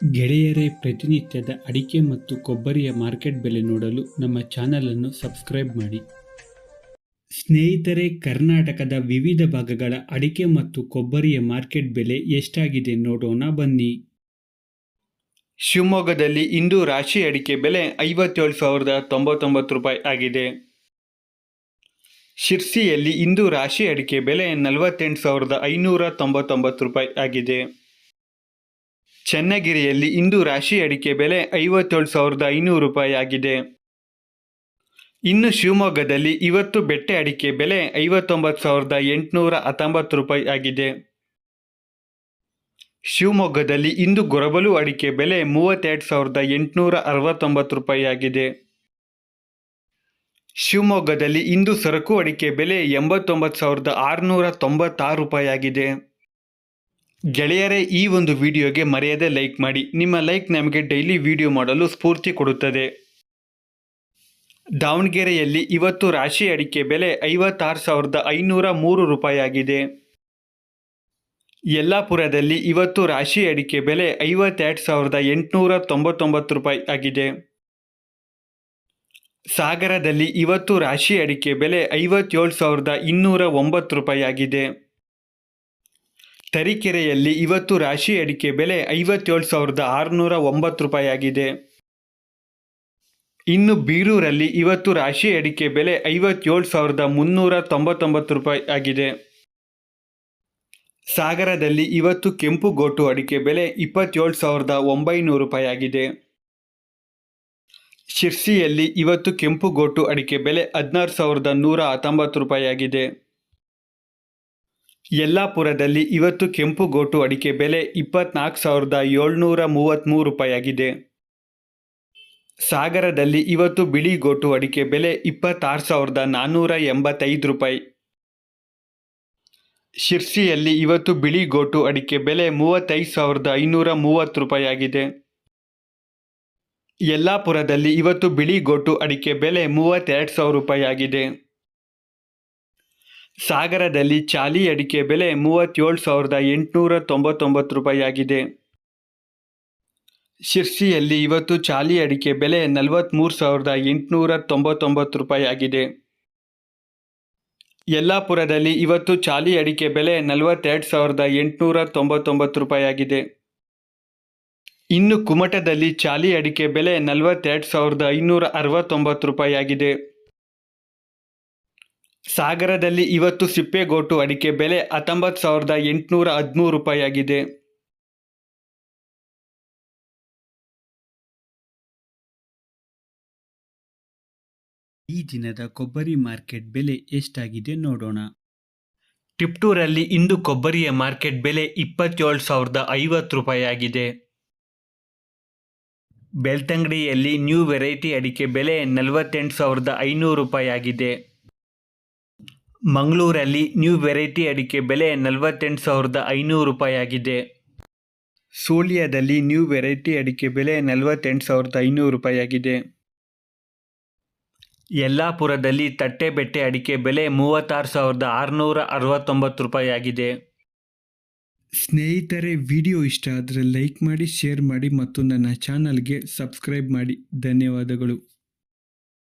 ಗೆಳೆಯರೇ, ಪ್ರತಿನಿತ್ಯದ ಅಡಿಕೆ ಮತ್ತು ಕೊಬ್ಬರಿಯ ಮಾರ್ಕೆಟ್ ಬೆಲೆ ನೋಡಲು ನಮ್ಮ ಚಾನಲನ್ನು ಸಬ್ಸ್ಕ್ರೈಬ್ ಮಾಡಿ. ಸ್ನೇಹಿತರೆ, ಕರ್ನಾಟಕದ ವಿವಿಧ ಭಾಗಗಳ ಅಡಿಕೆ ಮತ್ತು ಕೊಬ್ಬರಿಯ ಮಾರ್ಕೆಟ್ ಬೆಲೆ ಎಷ್ಟಾಗಿದೆ ನೋಡೋಣ ಬನ್ನಿ. ಶಿವಮೊಗ್ಗದಲ್ಲಿ ಇಂದು ರಾಶಿ ಅಡಿಕೆ ಬೆಲೆ ಐವತ್ತೇಳು ಸಾವಿರದ ತೊಂಬತ್ತೊಂಬತ್ತು ರೂಪಾಯಿ ಆಗಿದೆ. ಶಿರ್ಸಿಯಲ್ಲಿ ಇಂದು ರಾಶಿ ಅಡಿಕೆ ಬೆಲೆ ನಲವತ್ತೆಂಟು ಸಾವಿರದ ಐನೂರ ತೊಂಬತ್ತೊಂಬತ್ತು ರೂಪಾಯಿ ಆಗಿದೆ. ಚನ್ನಗಿರಿಯಲ್ಲಿ ಇಂದು ರಾಶಿ ಅಡಿಕೆ ಬೆಲೆ ಐವತ್ತೇಳು ಸಾವಿರದ ಐನೂರು ರೂಪಾಯಿ ಆಗಿದೆ ಇನ್ನು ಶಿವಮೊಗ್ಗದಲ್ಲಿ ಇವತ್ತು ಬೆಟ್ಟೆ ಅಡಿಕೆ ಬೆಲೆ ಐವತ್ತೊಂಬತ್ತು ಸಾವಿರದ ಎಂಟುನೂರ ಹತ್ತೊಂಬತ್ತು ರೂಪಾಯಿ ಆಗಿದೆ ಶಿವಮೊಗ್ಗದಲ್ಲಿ ಇಂದು ಗೊರಬಲು ಅಡಿಕೆ ಬೆಲೆ ಮೂವತ್ತೆರಡು ಸಾವಿರದ ಎಂಟುನೂರ ಅರವತ್ತೊಂಬತ್ತು ರೂಪಾಯಿ ಆಗಿದೆ ಶಿವಮೊಗ್ಗದಲ್ಲಿ ಇಂದು ಸರಕು ಅಡಿಕೆ ಬೆಲೆ ಎಂಬತ್ತೊಂಬತ್ತು ಸಾವಿರದ ಆರುನೂರ ತೊಂಬತ್ತಾರು ರೂಪಾಯಿ ಆಗಿದೆ ಗೆಳೆಯರೇ, ಈ ಒಂದು ವಿಡಿಯೋಗೆ ಮರೆಯದೆ ಲೈಕ್ ಮಾಡಿ. ನಿಮ್ಮ ಲೈಕ್ ನಮಗೆ ಡೈಲಿ ವಿಡಿಯೋ ಮಾಡಲು ಸ್ಫೂರ್ತಿ ಕೊಡುತ್ತದೆ. ದಾವಣಗೆರೆಯಲ್ಲಿ ಇವತ್ತು ರಾಶಿ ಅಡಿಕೆ ಬೆಲೆ ಐವತ್ತಾರು ಸಾವಿರದ ಐನೂರ ಮೂರು ರೂಪಾಯಿಯಾಗಿದೆ. ಯಲ್ಲಾಪುರದಲ್ಲಿ ಇವತ್ತು ರಾಶಿ ಅಡಿಕೆ ಬೆಲೆ ಐವತ್ತೆರಡು ಸಾವಿರದ ಎಂಟುನೂರ ತೊಂಬತ್ತೊಂಬತ್ತು ರೂಪಾಯಿ ಆಗಿದೆ ಸಾಗರದಲ್ಲಿ ಇವತ್ತು ರಾಶಿ ಅಡಿಕೆ ಬೆಲೆ ಐವತ್ತೇಳು ಸಾವಿರದ ಇನ್ನೂರ ಒಂಬತ್ತು ರೂಪಾಯಿ ಆಗಿದೆ ತರೀಕೆರೆಯಲ್ಲಿ ಇವತ್ತು ರಾಶಿ ಅಡಿಕೆ ಬೆಲೆ ಐವತ್ತೇಳು ಸಾವಿರದ ಆರುನೂರ ಒಂಬತ್ತು ರೂಪಾಯಿ ಆಗಿದೆ ಇನ್ನು ಬೀರೂರಲ್ಲಿ ಇವತ್ತು ರಾಶಿ ಅಡಿಕೆ ಬೆಲೆ ಐವತ್ತೇಳು ಸಾವಿರದ ಮುನ್ನೂರ ತೊಂಬತ್ತೊಂಬತ್ತು ರೂಪಾಯಿ ಆಗಿದೆ ಸಾಗರದಲ್ಲಿ ಇವತ್ತು ಕೆಂಪು ಗೋಟು ಅಡಿಕೆ ಬೆಲೆ ಇಪ್ಪತ್ತೇಳು ಸಾವಿರದ ಒಂಬೈನೂರು ರೂಪಾಯಿ ಆಗಿದೆ ಶಿರ್ಸಿಯಲ್ಲಿ ಇವತ್ತು ಕೆಂಪು ಗೋಟು ಅಡಿಕೆ ಬೆಲೆ ಹದಿನಾರು ಸಾವಿರದ ನೂರ ಹತ್ತೊಂಬತ್ತು ರೂಪಾಯಿ ಆಗಿದೆ ಯಲ್ಲಾಪುರದಲ್ಲಿ ಇವತ್ತು ಕೆಂಪು ಗೋಟು ಅಡಿಕೆ ಬೆಲೆ ಇಪ್ಪತ್ನಾಲ್ಕು ಸಾವಿರದ ಏಳ್ನೂರ ಮೂವತ್ತ್ಮೂರು ರೂಪಾಯಿಯಾಗಿದೆ. ಸಾಗರದಲ್ಲಿ ಇವತ್ತು ಬಿಳಿ ಗೋಟು ಅಡಿಕೆ ಬೆಲೆ ಇಪ್ಪತ್ತಾರು ಸಾವಿರದ ನಾನ್ನೂರ ಎಂಬತ್ತೈದು ರೂಪಾಯಿ. ಶಿರ್ಸಿಯಲ್ಲಿ ಇವತ್ತು ಬಿಳಿ ಗೋಟು ಅಡಿಕೆ ಬೆಲೆ ಮೂವತ್ತೈದು ಸಾವಿರದ ಐನೂರ ಮೂವತ್ತು ರೂಪಾಯಿಯಾಗಿದೆ. ಯಲ್ಲಾಪುರದಲ್ಲಿ ಇವತ್ತು ಬಿಳಿ ಗೋಟು ಅಡಿಕೆ ಬೆಲೆ ಮೂವತ್ತೆರಡು ಸಾವಿರ ರೂಪಾಯಿ ಆಗಿದೆ ಸಾಗರದಲ್ಲಿ ಚಾಲಿ ಅಡಿಕೆ ಬೆಲೆ ಮೂವತ್ತೇಳು ಸಾವಿರದ ಎಂಟುನೂರ ತೊಂಬತ್ತೊಂಬತ್ತು ರೂಪಾಯಿಯಾಗಿದೆ. ಶಿರ್ಸಿಯಲ್ಲಿ ಇವತ್ತು ಚಾಲಿ ಅಡಿಕೆ ಬೆಲೆ ನಲವತ್ತ್ಮೂರು ಸಾವಿರದ ಎಂಟುನೂರ ತೊಂಬತ್ತೊಂಬತ್ತು ರೂಪಾಯಿ ಆಗಿದೆ ಯಲ್ಲಾಪುರದಲ್ಲಿ ಇವತ್ತು ಚಾಲಿ ಅಡಿಕೆ ಬೆಲೆ ನಲವತ್ತೆರಡು ಸಾವಿರದ ಎಂಟುನೂರ ತೊಂಬತ್ತೊಂಬತ್ತು ರೂಪಾಯಿ ಆಗಿದೆ ಇನ್ನು ಕುಮಟದಲ್ಲಿ ಚಾಲಿ ಅಡಿಕೆ ಬೆಲೆ ನಲವತ್ತೆರಡು ಸಾವಿರದ ಐನೂರ ಅರವತ್ತೊಂಬತ್ತು ರೂಪಾಯಿ ಆಗಿದೆ ಸಾಗರದಲ್ಲಿ ಇವತ್ತು ಸಿಪ್ಪೆಗೋಟು ಅಡಿಕೆ ಬೆಲೆ ಹತ್ತೊಂಬತ್ತು ಸಾವಿರದ ಎಂಟುನೂರ ಹದಿಮೂರು ರೂಪಾಯಿಯಾಗಿದೆ. ಈ ದಿನದ ಕೊಬ್ಬರಿ ಮಾರ್ಕೆಟ್ ಬೆಲೆ ಎಷ್ಟಾಗಿದೆ ನೋಡೋಣ. ಟಿಪ್ಟೂರಲ್ಲಿ ಇಂದು ಕೊಬ್ಬರಿಯ ಮಾರ್ಕೆಟ್ ಬೆಲೆ ಇಪ್ಪತ್ತೇಳು ಸಾವಿರದ ಐವತ್ತು ರೂಪಾಯಿಯಾಗಿದೆ. ಬೆಳ್ತಂಗಡಿಯಲ್ಲಿ ನ್ಯೂ ವೆರೈಟಿ ಅಡಿಕೆ ಬೆಲೆ ನಲವತ್ತೆಂಟು ಸಾವಿರದ ಐನೂರು ರೂಪಾಯಿ ಆಗಿದೆ ಮಂಗಳೂರಲ್ಲಿ ನ್ಯೂ ವೆರೈಟಿ ಅಡಿಕೆ ಬೆಲೆ ನಲವತ್ತೆಂಟು ಸಾವಿರದ ಐನೂರು ರೂಪಾಯಿ ಆಗಿದೆ ಸೋಲಿಯಾದಲ್ಲಿ ನ್ಯೂ ವೆರೈಟಿ ಅಡಿಕೆ ಬೆಲೆ ನಲವತ್ತೆಂಟು ಸಾವಿರದ ಐನೂರು ರೂಪಾಯಿ ಆಗಿದೆ ಯಲ್ಲಾಪುರದಲ್ಲಿ ತಟ್ಟೆಬೆಟ್ಟೆ ಅಡಿಕೆ ಬೆಲೆ ಮೂವತ್ತಾರು ಸಾವಿರದ ಆರುನೂರ ಅರವತ್ತೊಂಬತ್ತು ರೂಪಾಯಿ ಆಗಿದೆ ಸ್ನೇಹಿತರೆ ವಿಡಿಯೋ ಇಷ್ಟ ಆದರೆ ಲೈಕ್ ಮಾಡಿ ಶೇರ್ ಮಾಡಿ ಮತ್ತು ನನ್ನ ಚಾನಲ್ಗೆ ಸಬ್ಸ್ಕ್ರೈಬ್ ಮಾಡಿ. ಧನ್ಯವಾದಗಳು.